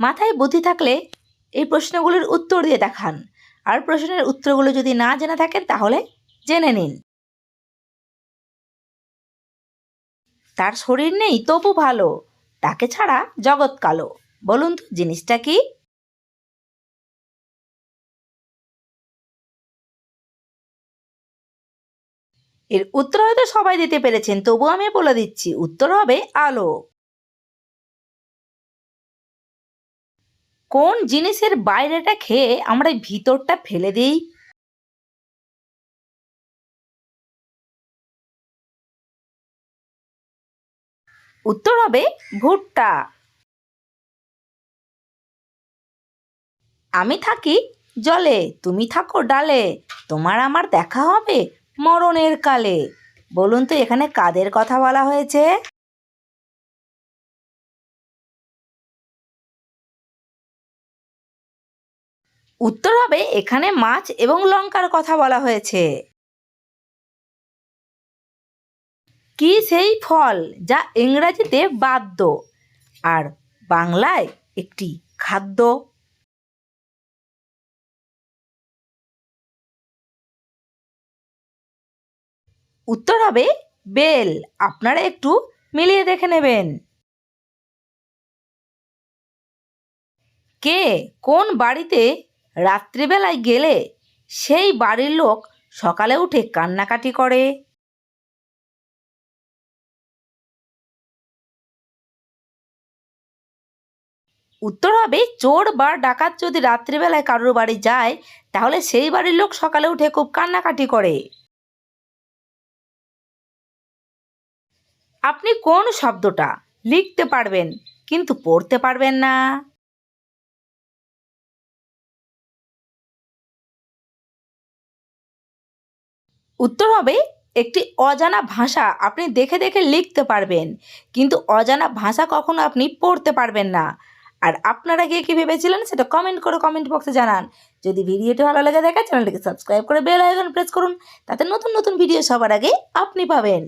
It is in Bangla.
মাথায় বুদ্ধি থাকলে এই প্রশ্নগুলোর উত্তর দিয়ে দেখান। আর প্রশ্নের উত্তরগুলো যদি না জেনে থাকেন, তাহলে জেনে নিন। তার শরীর নেই, তবু ভালো। তাকে ছাড়া জগৎ কালো। বলুন তো, জিনিসটা কি? এর উত্তর হয়তো সবাই দিতে পেরেছেন তবু আমি বলে দিচ্ছি, উত্তর হবে আলো। কোন জিনিসের বাইরেটা খেয়ে আমরা ভিতরটা ফেলে দিই? উত্তর হবে ভুট্টা। আমি থাকি জলে, তুমি থাকো ডালে। তোমার আমার দেখা হবে মরণের কালে। বলুন তো এখানে কাদের কথা বলা হয়েছে? উত্তর হবে এখানে মাছ এবং লঙ্কার কথা বলা হয়েছে। কি সেই ফল যা ইংরাজিতে বাদ্য আর বাংলায় একটি খাদ্য? উত্তর হবে বেল। আপনারা একটু মিলিয়ে দেখে নেবেন। কে কোন বাড়িতে রাত্রিবেলায় গেলে সেই বাড়ির লোক সকালে উঠে কান্নাকাটি করে। উত্তর হবে, চোর বা ডাকাত যদি রাত্রিবেলায় কারোর বাড়ি যায়, তাহলে সেই বাড়ির লোক সকালে উঠে খুব কান্নাকাটি করে। আপনি কোন শব্দটা লিখতে পারবেন, কিন্তু পড়তে পারবেন না। উত্তর হবে একটি অজানা ভাষা আপনি দেখে দেখে লিখতে পারবেন। কিন্তু অজানা ভাষা কখনো আপনি পড়তে পারবেন না। আর আপনারা গিয়ে কী ভেবেছিলেন সেটা কমেন্ট করে কমেন্ট বক্সে জানান। যদি ভিডিওটি ভালো লাগে দেখা চ্যানেলটিকে সাবস্ক্রাইব করে বেল আইকন প্রেস করুন। তাতে নতুন নতুন ভিডিও সবার আগে আপনি পাবেন।